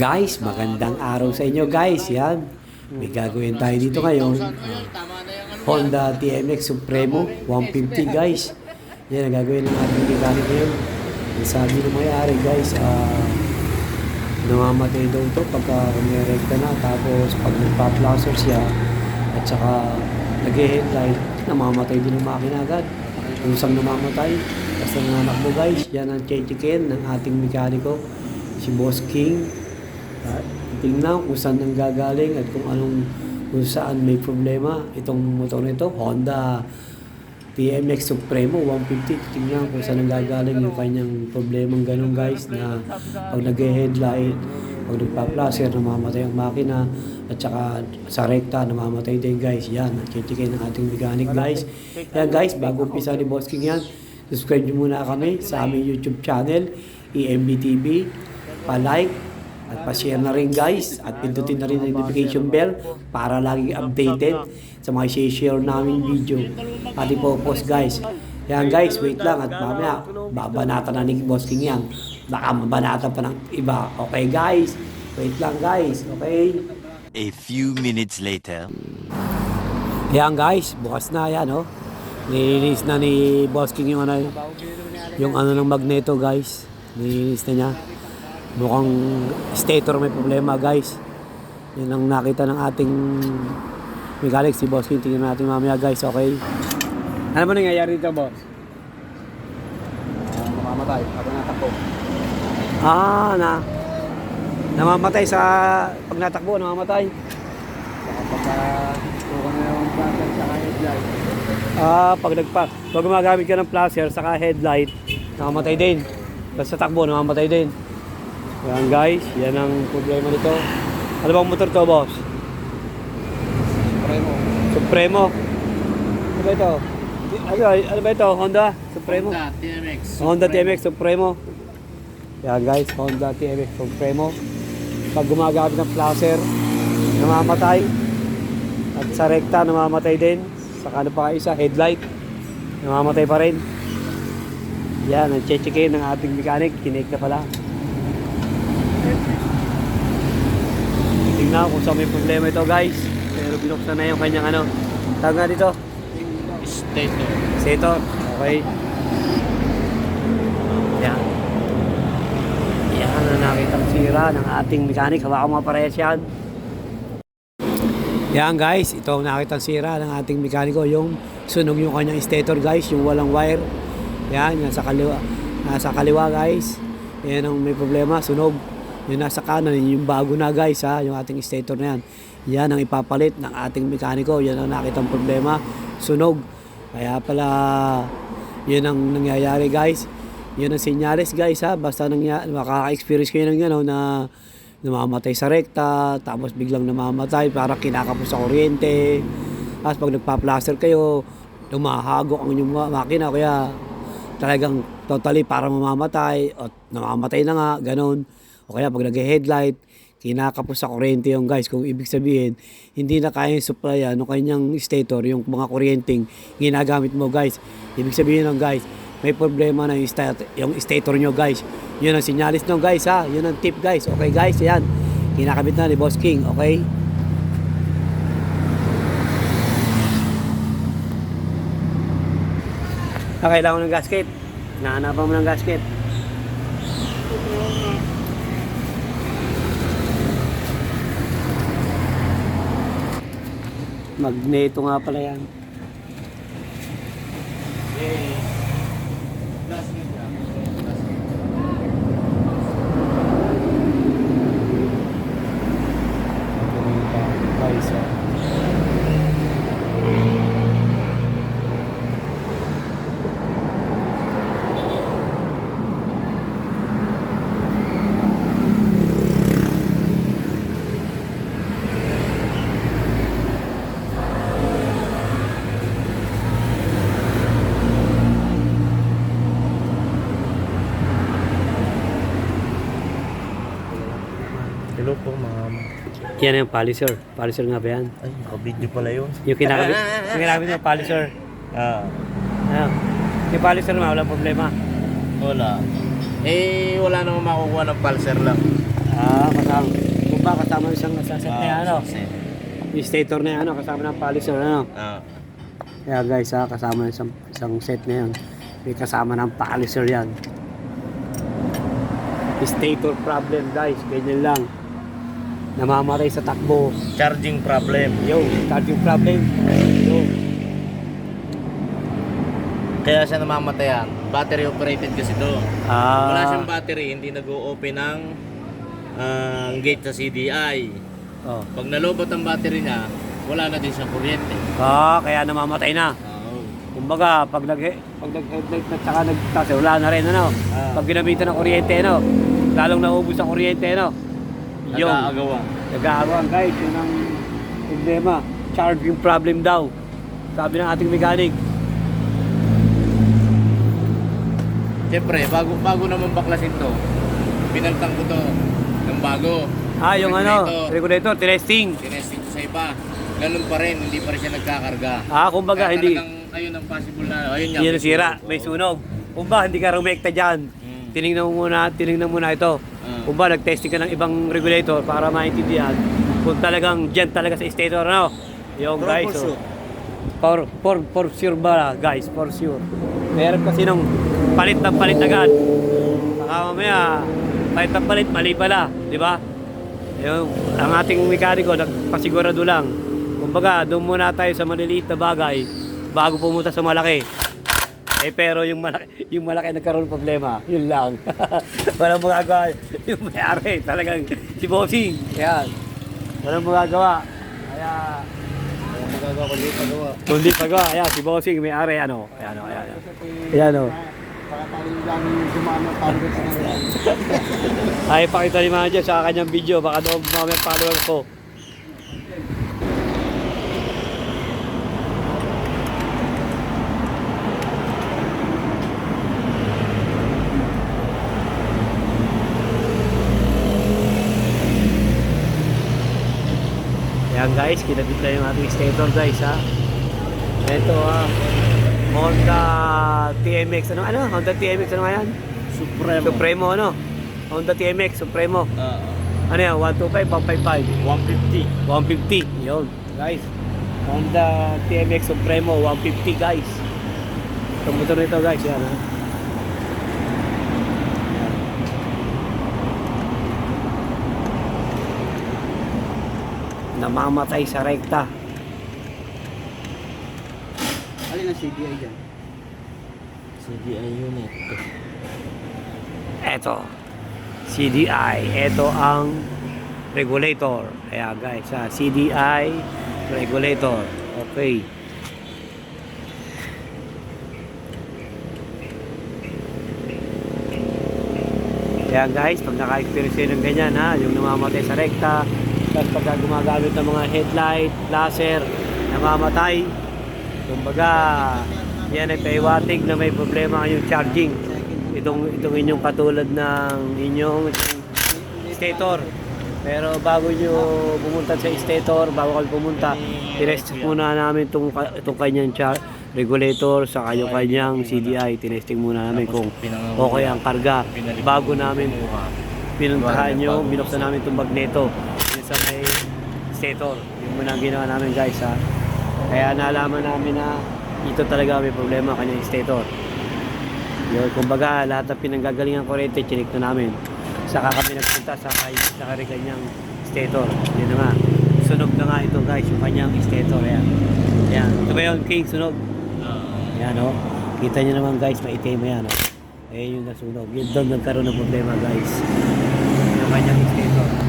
Guys, magandang araw sa inyo guys. Yan. May gagawin tayo dito ngayon. Honda TMX Supremo 150 guys. Yan ang gagawin ng ating mechanic ngayon. Ang sabi ng may-ari guys, ah, namamatay daw ito pagka kumirekta na. Tapos pag nagpa-placer siya at saka nag-headlight, namamatay din ang makina agad. Saan namamatay, basta nananakbo guys. Yan ang chechikin ng ating mekaniko, si Boss King. Tingnan kung saan nang gagaling at kung anong kung saan may problema itong motor nito, Honda TMX Supremo 150. Tingnan kung saan nang gagaling yung kanyang problemang ganun guys na pag nag-headlight, pag nagpa-placer, namamatay ang makina at saka sa rekta, namamatay din guys. Yan, chechikin ng ating mechanic guys. Yan guys, bago umpisa ni Boss King yan, subscribe nyo muna kami sa aming YouTube channel, EMB pa-like, at pa-share na rin guys at pindutin na rin ang notification bell para lagi updated sa mga share namin video. Pati po post guys. Yan guys, wait lang at mamaya babanatan na ni Boss King yan. Baka mabanatan pa ng iba. Okay guys, wait lang guys. Okay? A few minutes later. Yan guys, bukas na yan oh. Nilinis na ni Boss King yung ano, yung ano ng magneto guys. Nilinis na niya. Mukhang stator may problema guys. Yan ang nakita ng ating mechanic si Boss King. Tingnan natin mamaya guys, okay? Ano ba nangyayari dito, boss? Uh, mamamatay habang natakbo. Ah, na namamatay sa pag natakbo, namamatay. Saka pagka na yung bumper saka headlight. Ah, pag nagpa, pag gumagamit ka ng flasher saka headlight, namamatay din. Basta takbo, namamatay din. Yan guys, yan ang problema nito. Ano bang motor to, boss? Supremo. Supremo. Ano ba ito? Ano, ano ba ito? Honda? Supremo? Honda TMX. Honda TMX Supremo. Yan guys, Honda TMX Supremo. Pag gumagamit ng flasher, namamatay. At sa rekta, namamatay din. Saka ano pa isa, headlight. Namamatay pa rin. Yan, ang chechikin ng ating mechanic. Kinake na pala. Tingnan kung saan may problema ito guys. Pero binuksan na yung kanyang ano. Tawag nga dito. Stator. Setor. Okay. Yan. Yan ang nakitang sira ng ating mechanic. Hawakan mga parehas yan. Yan guys, ito ang nakitang sira ng ating mekaniko. Yung sunog yung kanyang stator guys, yung walang wire. Yan, nasa kaliwa. Nasa kaliwa guys. Yan ang may problema, sunog. Yung nasa kanan, yun yung bago na guys ha, yung ating stator na yan. Yan ang ipapalit ng ating mekaniko. Yan ang nakitang problema, sunog. Kaya pala, yun ang nangyayari guys. Yun ang senyales guys ha. Basta nangya, makaka-experience kayo ng ano na namamatay sa rekta, tapos biglang namamatay, parang kinakapos sa kuryente. Tapos pag nagpa-plaster kayo, lumahagok ang inyong ma- makina, kaya talagang totally para mamamatay, o namamatay na nga, ganun. O kaya pag nag-headlight, kinakapos sa kuryente yung guys. Kung ibig sabihin, hindi na kaya supplyan ng kanyang stator, yung mga kuryenteng ginagamit mo guys. Ibig sabihin ng guys, may problema na yung, stat- yung stator nyo guys. Yun ang sinyalis nyo guys ha. Yun ang tip guys. Okay guys, yan. Kinakabit na ni Boss King. Okay? Ah, kailangan ng gasket. Nahanapan mo ng gasket. Magneto nga pala yan. Guys, ah. Yan yung polisher. Polisher nga ba yan? Ay, naka-video pala yun. Yung kinakabit, yung kinakabit mo, polisher. Ah, Ano? Yung polisher naman, walang problema. wala. Eh, wala namang makukuha ng pulser lang. Ah, kasama. Kung ba kasama yung isang sa set na yan, ano? set. Yung stator na yan, ano? Kasama ng polisher, ano? Ah. Kaya guys, ha, kasama ng isang, isang set na yan. May kasama ng polisher yan. Stator problem guys, ganyan lang. Namamatay sa takbo. Charging problem. Yo, starting problem. Yo. Kaya siya namamatayan. Battery operated kasi to. Ah, Wala siyang battery, hindi nag-o-open ng ah, gate sa CDI. oh. Pag nalobot ang battery niya, wala na din siyang kuryente. ah, kaya namamatay na. Oo. Kumbaga, pag nag pag nag-headlight na tsaka nagtase, wala na rin, ano? Ah. Pag ginamitan ng kuryente, ano? Lalong naubos ang kuryente, ano? Yung, Nag-aagawa. nag-aawang guys, yun ang problema. Charging problem daw. Sabi ng ating mechanic. Siyempre, bago, bago naman baklasin to, binaltang ko to ng bago. Ah, yung ano, Regulator. regulator, testing. Tinesting ko sa iba. Ganun pa rin, hindi pa rin siya nagkakarga. Ah, kumbaga, Kaya hindi. talagang ayun ang possible na, ayun nga. Ang sira, may sunog. Ba, hindi ka rumekta dyan. Mm. Tinignan mo muna, tinignan mo na ito. Kung ba, nag-testing ka ng ibang regulator para maintindihan kung talagang dyan talaga sa stator, ano? Yung guys, oh. Troubleshoot. For, for, for sure ba, guys? For sure. Meron kasi nung palit ng palit agad. Baka mamaya, palit ng palit, mali pala. Di ba? Yung, ang ating mekaniko, nagpasigurado lang. Kumbaga, doon muna tayo sa maliliit na bagay bago pumunta sa malaki. Eh pero yung malaki, yung malaki nagkaroon ng problema, yun lang. Walang magagawa. Yung may-ari, talagang si Bossing. Yan. Walang magagawa. Kaya, Ang magagawa dito, pagawa. kundi pagawa. Ayan, si Bossing, may-ari, ano. Ayan, o, ayan. ayan. Ayan, o. Pakatali lang yung sumama target sa kanila. Ay, pakita ni Manager sa kanyang video. Baka doon mamaya follower ko. Ayan guys, kinabit na yung ating stator guys ha. Ito ha. Honda TMX. Ano ano? Honda TMX ano nga yan? Supremo. Supremo ano? Honda TMX Supremo. Ah, Ano yan? 125, 155, 150. 150. Yun, guys. Honda TMX Supremo 150 guys. Itong motor nito guys, yan ha. Namamatay sa rekta. Alin ang CDI dyan? CDI unit. Eto, CDI. Ito ang regulator. Kaya guys, ha, CDI regulator. Okay. Kaya guys, pag naka-experience kayo ng ganyan ha, yung namamatay sa rekta, tapos pagka gumagamit ng mga headlight, laser, namamatay, kumbaga, yan ay paiwatig na may problema yung charging itong itong inyong katulad ng inyong stator. Pero bago nyo pumunta sa stator, bago kayo pumunta, tinest muna namin itong, itong kanyang char regulator sa kanyang kanyang CDI. Tinesting muna namin kung okay ang karga. Bago namin pinuntahan nyo, binuksan namin itong magneto sa may stator. Yun muna ang ginawa namin guys ha. Kaya nalaman namin na ito talaga may problema kanyang stator. Yun, kumbaga lahat ng pinanggagalingan kuryente, chinik na namin. Saka kami nagpunta sa kay sa kanyang stator. Yun na nga. Sunog na nga ito guys, yung kanyang stator. Ayan. Ayan. Ito ba yung king sunog? Ayan o. Kita nyo naman guys, maitim yan o. Ayan yung nasunog. Yun doon nagkaroon ng problema guys. Yung kanyang stator.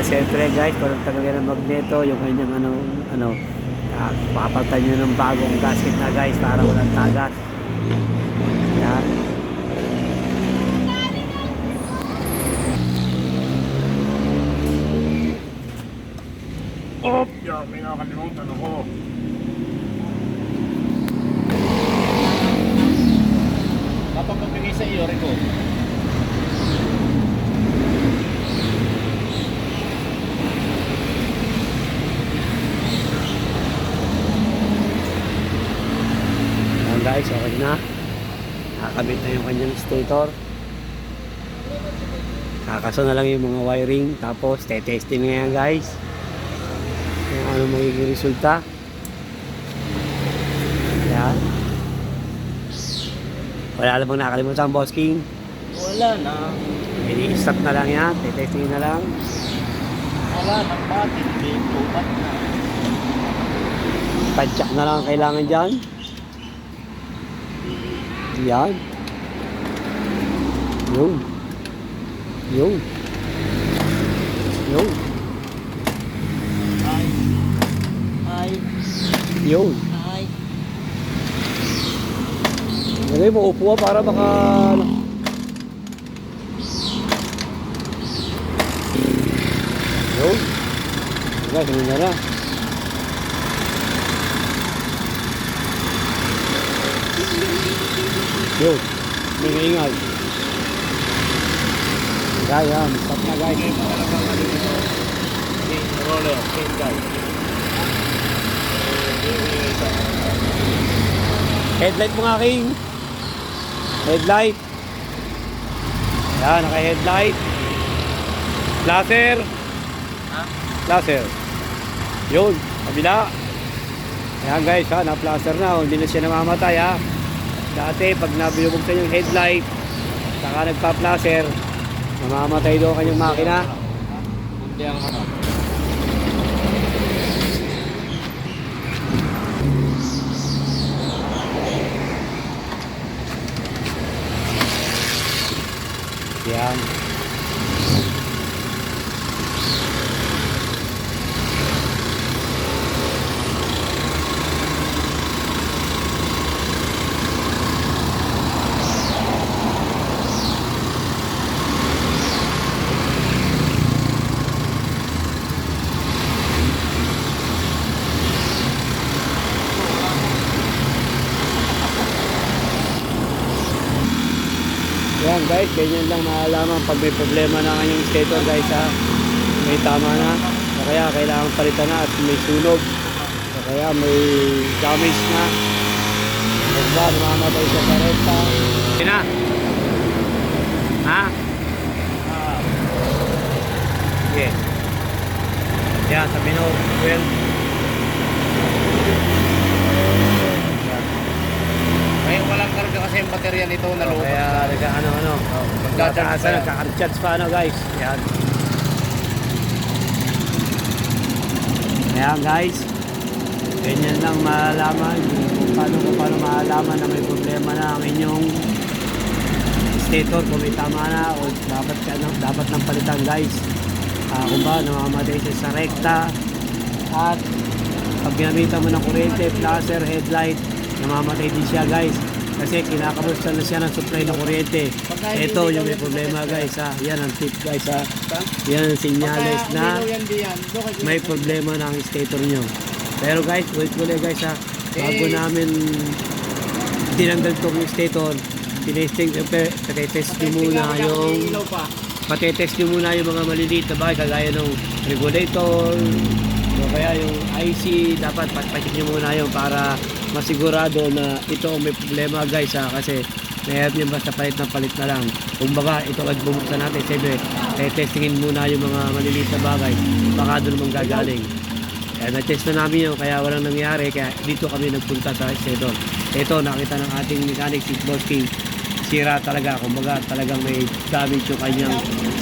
Kaya siyempre guys, parang tagal yan ng magneto, yung kanyang ano, ano, uh, papalitan nyo ng bagong gasket na guys para walang tagas. Yan. Oh, yeah, may nakakalimutan ako. Kapag magbigay sa iyo, Rico, Yan guys, okay na. Nakakabit na yung kanyang stator. Kakaso na lang yung mga wiring. Tapos, tetesting na yan guys. Kung ano magiging resulta. Yan. Wala na bang nakalimutan, Boss King? Wala na. I-start na lang yan. Tetesting na lang. Wala na. Po. Ba't na? Tadyak na lang ang kailangan dyan. Yan. Yun. Yun. Yun. Ay. Ay. Yun. Ay. Lagay mo upo para baka... ano. Yun. Diba, ganun na na. Yun. May ingay. Kaya, stop na guys. Roller. Same guy. Headlight mo nga, King. Headlight. Yan, naka-headlight. Laser. Ha? Laser. Yun, kabila. Ayan guys, ha, na-plaster na. Hindi na siya namamatay, ha. Dati, pag nabilubog yung headlight, saka nagpa-placer, namamatay doon kanyang makina. Hindi ang ano. Yan. Yan guys, ganyan lang maalaman pag may problema na kanyang stator guys ha. May tama na. O kaya kailangan palitan na at may sunog. O kaya may damage na. O ba, namamatay sa kareta. Hindi na. Ha? Sige. Yan, sa minor. Well. Ngayon walang karga kasi yung baterya nito O nalubog. kaya nagka ano ano. Pa Magkakaasa, yan. nagkaka-recharge pa ano guys. Yan. Kaya guys, ganyan lang malaman kung paano kung paano malaman na may problema na ang inyong stator kung may tama na o dapat ka na, dapat nang palitan guys. Ah, kung ba namamatay siya sa rekta at pag ginamitan mo ng kuryente, flasher, headlight, namamatay din siya guys. Kasi kinakamusta na siya ng supply ng kuryente. Ito yung may problema guys ha. Yan ang tip guys ha. Yan ang sinyales na may problema ng stator nyo. Pero guys, wait muli guys ha. Bago Eh. namin tinanggal tong stator, tinesting, eh, test nyo muna yung patetest nyo muna yung mga maliliit na bagay kagaya ng regulator o kaya yung IC dapat patpacheck nyo muna yun para masigurado na ito may problema guys ha? Kasi mahirap nyo basta palit na palit na lang. Kumbaga ito agad bumuksan natin. Siyempre testingin muna yung mga maliliit na bagay. Baka doon naman gagaling. Kaya na-test na namin yun kaya walang nangyari. Kaya dito kami nagpunta sa Sedon ito nakita ng ating mechanic si Boss King. Sira talaga. Kumbaga talagang may damage yung kanyang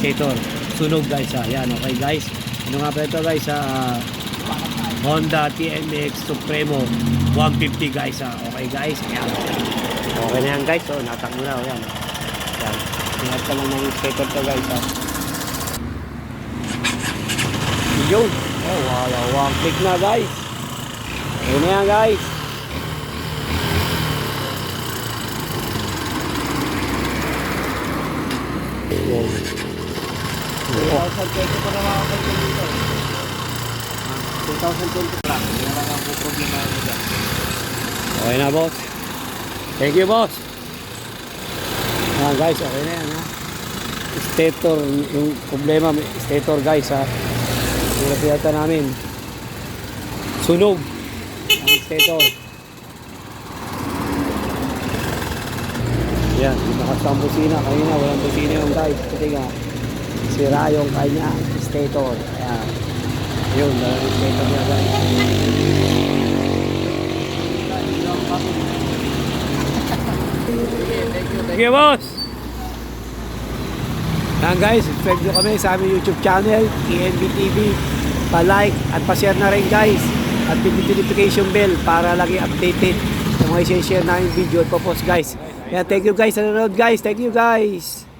stator sunog guys ha? Yan okay guys. Ano nga pa ito guys ha? Ah, Honda TMX Supremo. 150 guys ha okay guys. Yan okay na yan guys. So natakbo na oh, yan. Yan ingat ka lang ng stator to guys ha yun. Oh wala one click na guys. Okay na yan guys. Wow. 2,000 peso pa na makakalimutan dito. 2020 Wala. Hindi na lang ang problema mo dyan. Okay na, boss. Thank you, boss. Yan, guys, okay na yan, ha. Stator, yung problema, stator, guys, ha. Yung napiyata namin. Sunog. Ang stator. Yan, lakas ang busina. Kanina, walang busina yung guys. Kasi nga, sira yung kanyang stator. Ayan. Yun, stator niya guys. Sige boss! Yan guys, subscribe nyo kami sa aming YouTube channel, TNB TV. Pa-like at pa-share na rin guys. At pindutin notification bell para lagi updated sa mga isi-share namin video at pa-post guys. Kaya thank you guys sa nanonood guys. Thank you guys.